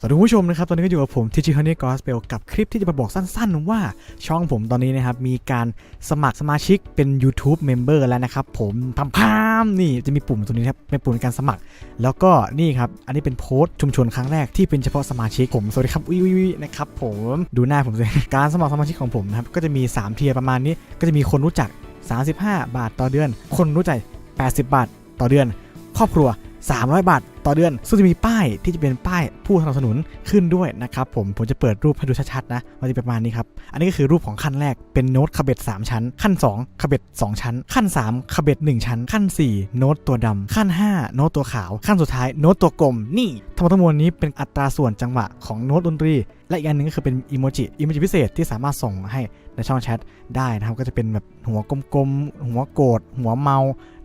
สวัสดีคุณผู้ชมนะครับตอนนี้ก็อยู่กับผมทิจิฮันนี่กอสเปลกับคลิปที่จะมาบอกสั้นๆ ว่าช่องผมตอนนี้นะครับมีการสมัครสมาชิกเป็น YouTube Member แล้วนะครับผมพามพามนี่จะมีปุ่มตรงนี้ครับเป็นปุ่มในการสมัคร แล้วก็นี่ครับอันนี้เป็นโพสต์ชุมชนครั้งแรกที่เป็นเฉพาะสมาชิกผมสวัสดีครับวิวินะครับผมดูหน้าผมสิการสมัครสมาชิกของผมนะครับก็จะมี 3 เทียร์ประมาณนี้ ก็จะมีคนรู้จัก 35 บาทต่อเดือน คนรู้ใจ 80 บาทต่อเดือน ครอบครัว 300 บาท ต่อเดือน ซึ่งจะมีป้ายที่จะเป็นป้ายผู้สนับสนุนขึ้นด้วยนะครับผมผมจะเปิดรูปให้ดูชัดๆนะมันจะประมาณนี้ครับ อันนี้ก็คือรูปของขั้นแรกเป็นโน้ตคาเบ็ด3 ชั้น ขั้น 2คาเบ็ด2 ชั้น ขั้น 3คาเบ็ด1 ชั้น ขั้น 4 โน้ตตัวดำขั้น 5 โน้ตตัวขาว ขั้นสุดท้ายโน้ตตัวกลมนี่ทั้งหมดทั้งมวลนี้เป็นอัตราส่วนจังหวะของโน้ตดนตรี และอีกอันหนึ่งก็คือเป็นอีโมจิอีโมจิพิเศษที่สามารถส่งให้ในช่องแชทได้นะครับก็จะเป็นแบบหัวกลมๆหัวโกรธหัวเมา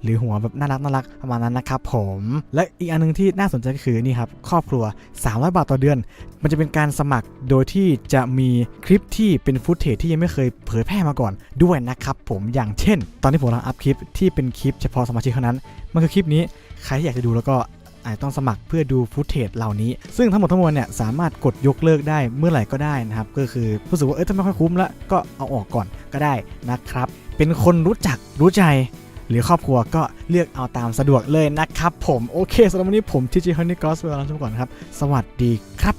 หรือหัวแบบน่ารักน่ารักประมาณนั้นนะครับผมและอีกอันนึงที่น่าสนใจก็คือนี่ครับครอบครัว 300 บาทต่อเดือน มันจะเป็นการสมัครโดยที่จะมีคลิปที่เป็นฟุตเทจที่ยังไม่เคยเผยแพร่มาก่อนด้วยนะครับผมอย่างเช่น ตอนที่ผมกำลังอัพคลิปที่เป็นคลิปเฉพาะสมาชิกเท่านั้น มันคือคลิปนี้ใครที่อยากจะดูแล้วก็อาจต้องสมัครเพื่อดูฟุตเทจเหล่านี้ ซึ่งทั้งหมดทั้งมวลเนี่ยสามารถกดยกเลิกได้เมื่อไหร่ก็ได้นะครับ ก็คือรู้สึกว่าเอ้ยถ้าไม่ค่อยคุ้มแล้วก็เอาออกก่อนก็ได้นะครับ เป็นคนรู้จักรู้ใจ หรือครอบครัวก็เลือกเอาตามสะดวกเลยนะครับผม โอเคสำหรับวันนี้ผมทีจีฮันนี่กอสเวลาทุกคนครับ สวัสดีครับ